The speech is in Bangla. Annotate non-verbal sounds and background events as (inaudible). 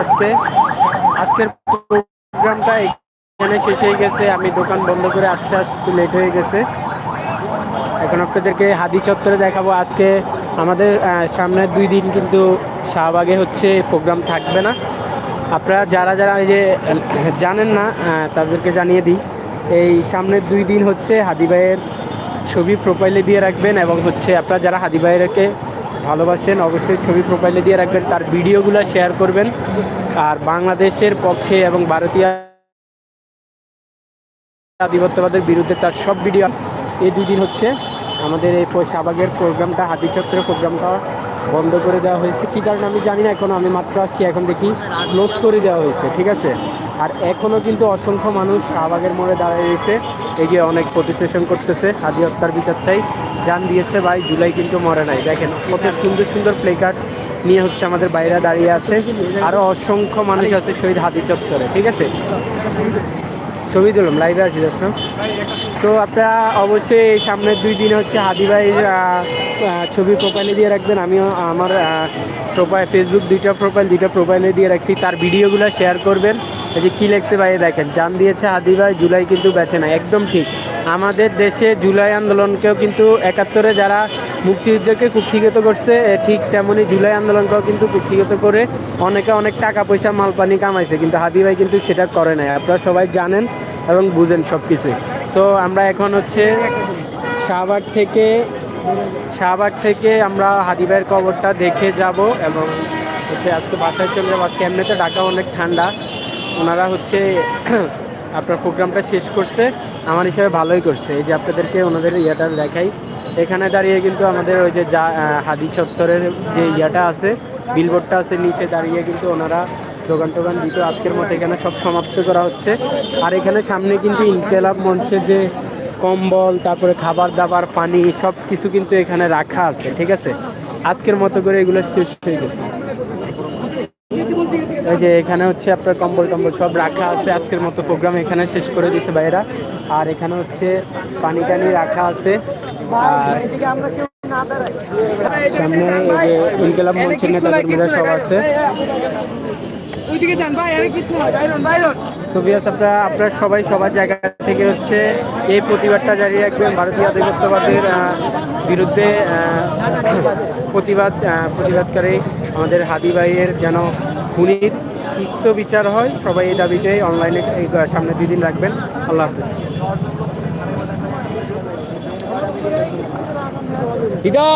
আজকে। আজকের প্রোগ্রামটা এখানে শেষ হয়ে গেছে। আমি দোকান বন্ধ করে আসতে আসতে লেট হয়ে গেছে। এখন আপনাদেরকে হাদি চত্বরে দেখাবো। আজকে আমাদের সামনের দুই দিন কিন্তু শাহবাগে হচ্ছে প্রোগ্রাম থাকবে না। আপনারা যারা যারা এই যে জানেন না তাদেরকে জানিয়ে দিই। এই সামনের দুই দিন হচ্ছে হাদি ভাইয়ের ছবি প্রোফাইলে দিয়ে রাখবেন এবং হচ্ছে আপনারা যারা হাদি ভাইয়েরকে ভালোবাসেন, অবশ্যই ছবি প্রোফাইলে দিয়ে রাখবেন, তার ভিডিওগুলো শেয়ার করবেন। আর বাংলাদেশের পক্ষে এবং ভারতীয় আধিপত্যবাদের বিরুদ্ধে তার সব ভিডিও এই দুদিন হচ্ছে। আমাদের এই শাহবাগের প্রোগ্রামটা হাতি চত্বরের প্রোগ্রামটা বন্ধ করে দেওয়া হয়েছে। কী কারণে আমি জানি না, এখন আমি মাত্র আসছি, এখন দেখি ক্লোজ করে দেওয়া হয়েছে, ঠিক আছে? আর এখনও কিন্তু অসংখ্য মানুষ শাহবাগের মোড়ে দাঁড়িয়ে রয়েছে, এগিয়ে অনেক প্রতিশেষণ করতেছে, হাদি হত্যার বিচার চাই। জান দিয়েছে ভাই, জুলাই কিন্তু মরে নাই। দেখেন, কত সুন্দর সুন্দর প্লে কার্ড নিয়ে হচ্ছে আমাদের বাইরে দাঁড়িয়ে আছে। আরও অসংখ্য মানুষ আছে শহীদ হাদি চত্বরে, ঠিক আছে? ছবি তুললাম লাইভে আছি দেখলাম তো আপনারা অবশ্যই এই সামনের দুই দিন হচ্ছে হাদি আহ, ছবি প্রোফাইলে দিয়ে রাখবেন। আমিও আমার প্রোফাইল ফেসবুক দুইটা প্রোফাইল দুইটা প্রোফাইলে দিয়ে রাখছি। তার ভিডিওগুলো শেয়ার করবেন। এই যে কী লেখছে ভাই দেখেন জান দিয়েছে হাদি ভাই জুলাই কিন্তু বেছে না একদম ঠিক। আমাদের দেশে জুলাই আন্দোলনকেও কিন্তু একাত্তরে যারা মুক্তিযুদ্ধকে কুক্ষিগত করছে ঠিক তেমনই জুলাই আন্দোলনকেও কিন্তু কুক্ষিগত করে অনেকে অনেক টাকা পয়সা মাল পানি কামাইছে কিন্তু হাদি ভাই কিন্তু সেটা করে নাই। আপনারা সবাই জানেন এবং বুঝেন সব কিছুই তো আমরা এখন হচ্ছে শাহবাগ থেকে শাহবাগ থেকে আমরা হাদি ভাইয়ের কবরটা দেখে যাব এবং হচ্ছে আজকে বাসায় চলে যাব। আজকে এমনিতে ঢাকা অনেক ঠান্ডা। ওনারা হচ্ছে (clears throat) আপনার প্রোগ্রামটা শেষ করছে। আমার হিসাবে ভালোই করছে। এই যে আপনাদেরকে ওনাদের ইয়েটা দেখাই। এখানে দাঁড়িয়ে কিন্তু আমাদের ওই যে যা হাদি চত্বরের যে ইয়েটা আছে বিলবোর্ডটা আছে, নিচে দাঁড়িয়ে কিন্তু ওনারা দোকান টোকান দিত আজকের মতো এখানে সব সমাপ্ত করা হচ্ছে। আর এখানে সামনে কিন্তু ইনকেলাব মঞ্চে যে কম্বল, তারপরে খাবার দাবার, পানি, সব কিছু কিন্তু এখানে রাখা আছে, ঠিক আছে? আজকের মতো করে এগুলো শেষ হয়ে গেছে। এই যে এখানে হচ্ছে আপনার কম্বল টম্বল সব রাখা আছে, আজকের মতো প্রোগ্রাম এখানে শেষ করে দিয়েছে ভাইয়েরা। আর এখানে হচ্ছে পানি টানি রাখা আছে। আর সামনে যে ইনকেলাব মঞ্চের নেতা কর্মীরা সব আছে। ওইদিকে যান ভাই আরে কিছু না বাইরন বাইরন সোভিয়াস আপনারা আপনারা সবাই সবার জায়গা থেকে হচ্ছে এই প্রতিবাদটা জারি রাখবেন ভারতীয় আধিপত্যবাদের বিরুদ্ধে প্রতিবাদ প্রতিবাদকারী আমাদের হাদি ভাইয়ের যেন খুনির সুস্থ বিচার হয় সবাই এই দাবিতে অনলাইনে এই সামনে দুই দিন রাখবেন। আল্লাহ হাফিজ। হৃদয়